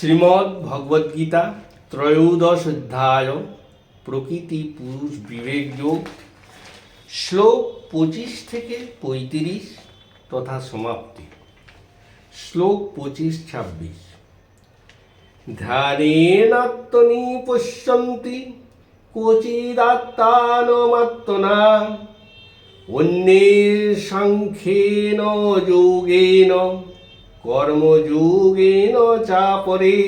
শ্রীমদ্ ভগবদ্গীতা ত্রয়োদশ অধ্যায় প্রকৃতি পুরুষ বিবেক যোগ শ্লোক পঁচিশ থেকে পঁয়ত্রিশ তথা সমাপ্তি। শ্লোক পঁচিশ ছাব্বিশ। ধ্যানেনাত্মনি পশ্যন্তি ক্বচিদাত্মানমাত্মনা, অন্যের সাংখ্যেন যোগেন কর্মযোগেন চাপরে।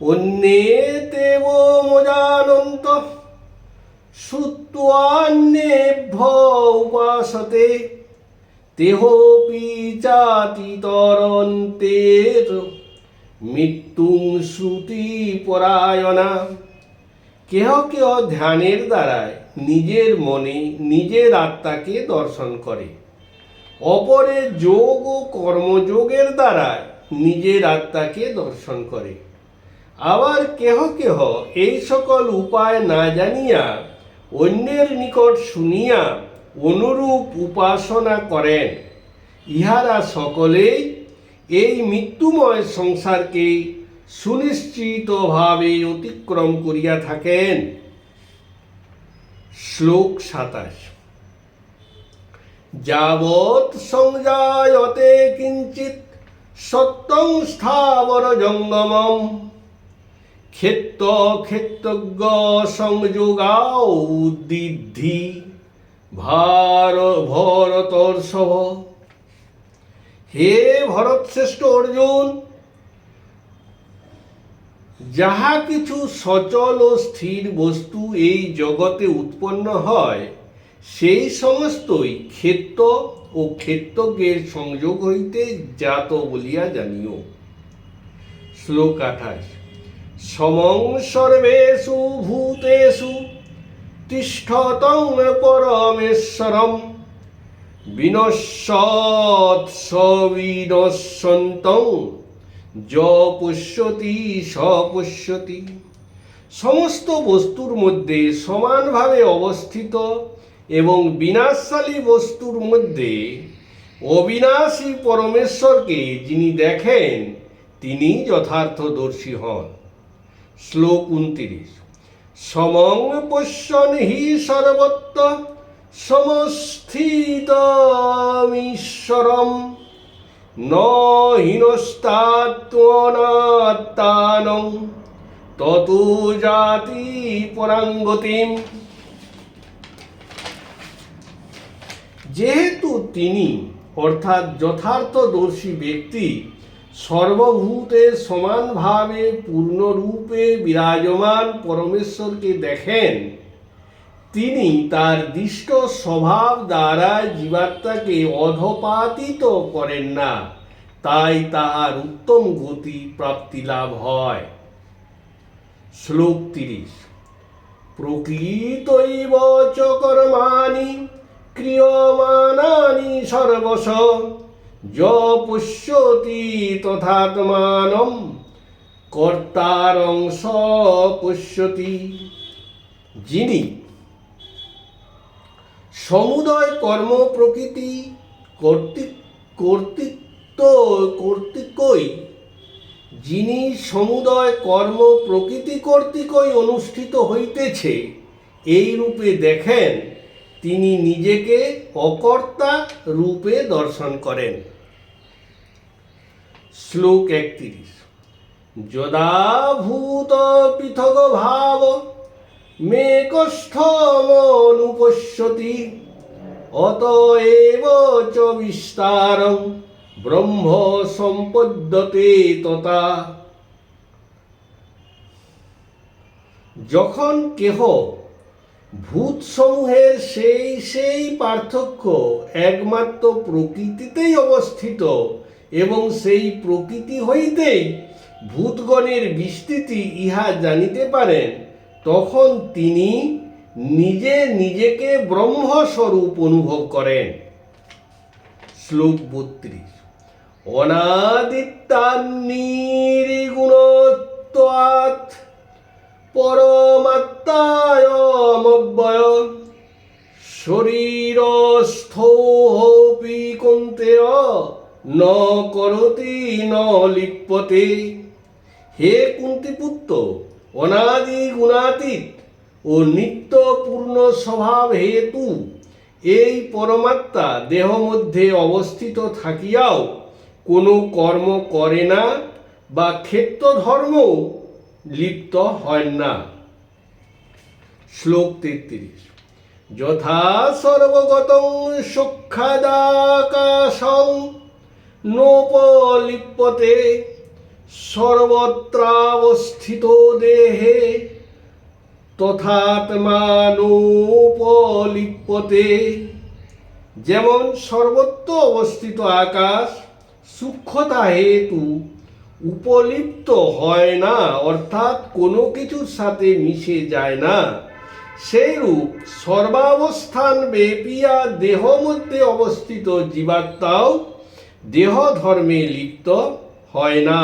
অন্যে তেব মজানন্ত শ্রুত্বান্যেভ্য উপাসতে তেহপি চাতিতরন্তের মৃত্যুং শ্রুতি পরায়ণা কেহ কেহ ধ্যানের দ্বারায় নিজের মনে, নিজের আত্মাকে দর্শন করে। অপরের যোগ ও কর্মযোগের দ্বারা নিজের আত্মাকে দর্শন করে। আবার কেহ কেহ এই সকল উপায় না জানিয়া অন্যের নিকট শুনিয়া অনুরূপ উপাসনা করেন। ইহারা সকলেই এই মৃত্যুময় সংসারকে সুনিশ্চিতভাবে অতিক্রম করিয়া থাকেন। শ্লোক সাতাশ। যাবৎ সংজায়তে কিঞ্চিত সত্যং স্থাবর জঙ্গমম। ক্ষেত্র ক্ষেত্রজ্ঞ সংযোগাও দিদ্ধি ভার ভরতর্ষভ হে ভরত শ্রেষ্ঠ অর্জুন, যাহা কিছু সচল ও স্থির বস্তু এই জগতে উৎপন্ন হয় সেই সমস্তই ক্ষেত্র ও ক্ষেত্রজ্ঞের সংযোগ হইতে জাত বলিয়া জানিও। শ্লোক আঠাশ। সমং সর্বেষু ভূতেষু তিষ্ঠতং পরমেশ্বরম বিনশ্বৎ সবিনশ্বন্তং য পুষ্যতি স সমস্ত বস্তুর মধ্যে সমানভাবে অবস্থিত এবং বিনাশশালী বস্তুর মধ্যে অবিনাশী পরমেশ্বরকে যিনি দেখেন তিনি যথার্থদর্শী হন। শ্লোক উনত্রিশ। সমং পশ্যন হি সর্বত্র সমস্থিতমীশ্বরম। ন হীনস্তাত্মনাত্মানং তত জাতি পরাঙ্গতিম। যেহেতু তিনি, অর্থাৎ যথার্থদর্শী ব্যক্তি, সর্বভূতে সমানভাবে পূর্ণরূপে বিরাজমান পরমেশ্বরকে দেখেন, তিনি তার দৃষ্ট স্বভাব দ্বারা জীবাত্মাকে অধপাতিত করেন না, তাই তাহার উত্তম গতি প্রাপ্তি লাভ হয়। শ্লোক তিরিশ। প্রকৃতৈব চ ক্রিয়মাণানি সর্বশ য তথাত্মানম কর্তারং স পুষ্যতি যিনি সমুদয় কর্ম প্রকৃতি কর্তৃক কর্তৃত্ব কর্তৃকই, যিনি সমুদয় কর্ম প্রকৃতি কর্তৃকই অনুষ্ঠিত হইতেছে, এই রূপে দেখেন তিনি নিজেকে অকর্তা রূপে দর্শন করেন। শ্লোক একত্রিশ। যদা ভূত পৃথক ভাব মেকস্থমনুপশ্যতি অতএব চ বিস্তারং ব্রহ্ম সম্পদ্যতে তথা। যখন কেহ ভূতসমূহের সেই সেই পার্থক্য একমাত্র প্রকৃতিতেই অবস্থিত এবং সেই প্রকৃতি হইতেই ভূতগণের বিস্তৃতি ইহা জানিতে পারেন, তখন তিনি নিজে নিজেকে ব্রহ্মস্বরূপ অনুভব করেন। শ্লোক বত্রিশ। অনাদিত্যান্নির্গুণত্বাৎ পরমাত্মায়মব্যয় শরীরস্থোপি কন্তেয় ন করতি, ন লিপ্যতে হে কুন্তিপুত্র, অনাদি গুণাতীত ও নিত্য পূর্ণ স্বভাব হেতু এই পরমাত্মা দেহ মধ্যে অবস্থিত থাকিয়াও কোনো কর্ম করে না বা ক্ষেত্র ধর্ম লিপ্ত হয় না। শ্লোক তেত্রিশ। যথা সর্বগত সক্ষাদাকাশং নোপলিপ্যতে সর্বত্রাবস্থিত দেহে তথাত্মানোপলিপ্যতে যেমন সর্বত্র অবস্থিত আকাশ, সূক্ষ্মতা হেতু উপলিপ্ত হয় না, অর্থাৎ কোনো কিছুর সাথে মিশে যায় না। সেইরূপ সর্বাবস্থান বেপিয়া দেহ মধ্যে অবস্থিত জীবাত্মাও দেহ ধর্মে লিপ্ত হয় না।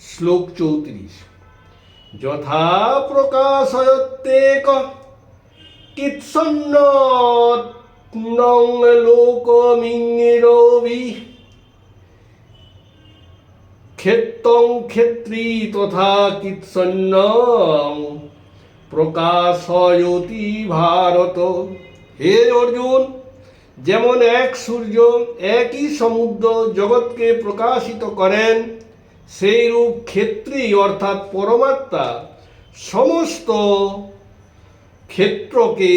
শ্লোক চৌত্রিশ। যথা প্রকাশয়ত্যেক কিৎসন্ন লোকমিঙ্গিরবি ক্ষেত্রং ক্ষেত্রী তথা কিৎসন্ন প্রকাশয়তি ভারত। হে অর্জুন, যেমন এক সূর্য একই সমুদ্র জগৎকে প্রকাশিত করেন সেই রূপ ক্ষেত্রী অর্থাৎ পরমাত্মা সমস্ত ক্ষেত্রকে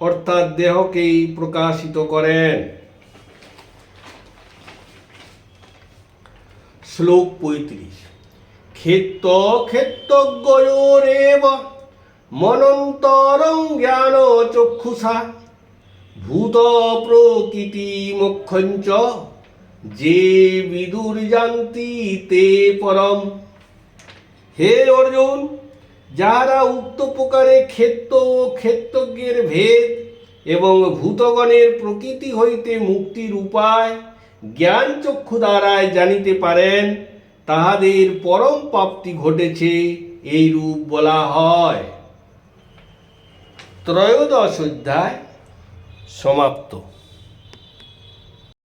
অর্থাৎ দেহকেই প্রকাশিত করেন। শ্লোক পঁয়ত্রিশ। ক্ষেত্র ক্ষেত্রজ্ঞয়োরেব মনন্তরং জ্ঞান চক্ষুষা ভূত প্রকৃতি মোক্ষঞ্চ যে বিদুর জানতি তে পরম। হে অর্জুন, যারা উক্ত প্রকারে ক্ষেত্র ও ক্ষেত্রজ্ঞের ভেদ এবং ভূতগণের প্রকৃতি হইতে মুক্তির উপায় জ্ঞান চক্ষু দ্বারায় জানিতে পারেন, তাহাদের পরম প্রাপ্তি ঘটেছে এই রূপ বলা হয়। ত্রয়োদশ অধ্যায় সমাপ্ত।